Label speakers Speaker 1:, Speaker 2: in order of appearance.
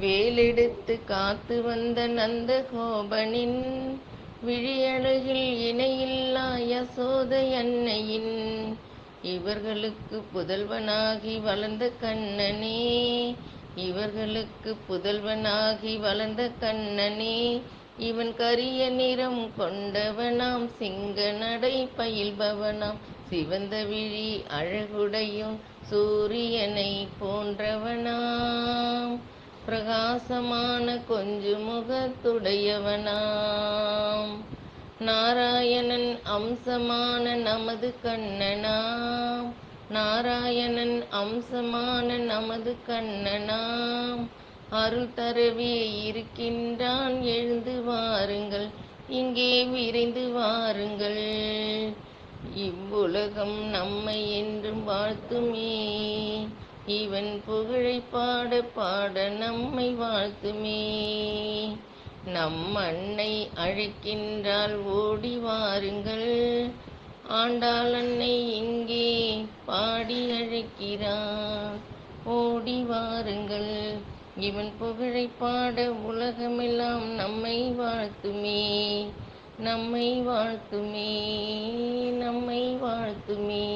Speaker 1: வேலெடுத்து காத்து வந்த நந்த கோபனின் விழியழகில் இணையில்லா யசோத அன்னையின். இவர்களுக்கு புதல்வனாகி வளர்ந்த கண்ணனே இவர்களுக்கு புதல்வனாகி வளர்ந்த கண்ணனே இவன் கரிய நிறம் கொண்டவனாம் சிங்க நடை பயில்பவனாம் சிவந்த விழி அழகுடையும் சூரியனை போன்றவனாம். பிரகாசமான கொஞ்சு முகத்துடையவனாம். நாராயணன் அம்சமான நமது கண்ணனாம். நாராயணன் அம்சமான நமது கண்ணனாம். அருள் தரவே இருக்கின்றான் எழுந்து வாருங்கள். இங்கே விரைந்து வாருங்கள். இவ்வுலகம் நம்மை என்றும் வாழ்த்துமே. இவன் புகழை பாட பாட நம்மை வாழ்த்துமே. நம் அன்னை அழைக்கின்றால் ஓடி வாருங்கள். ஆண்டாள் அன்னை இங்கே பாடி அழைக்கிறான் ஓடி வாருங்கள். இவன் புகழை பாட உலகமெல்லாம் நம்மை வாழ்த்துமே. நம்மை வாழ்த்துமே நம்மை வாழ்த்துமே.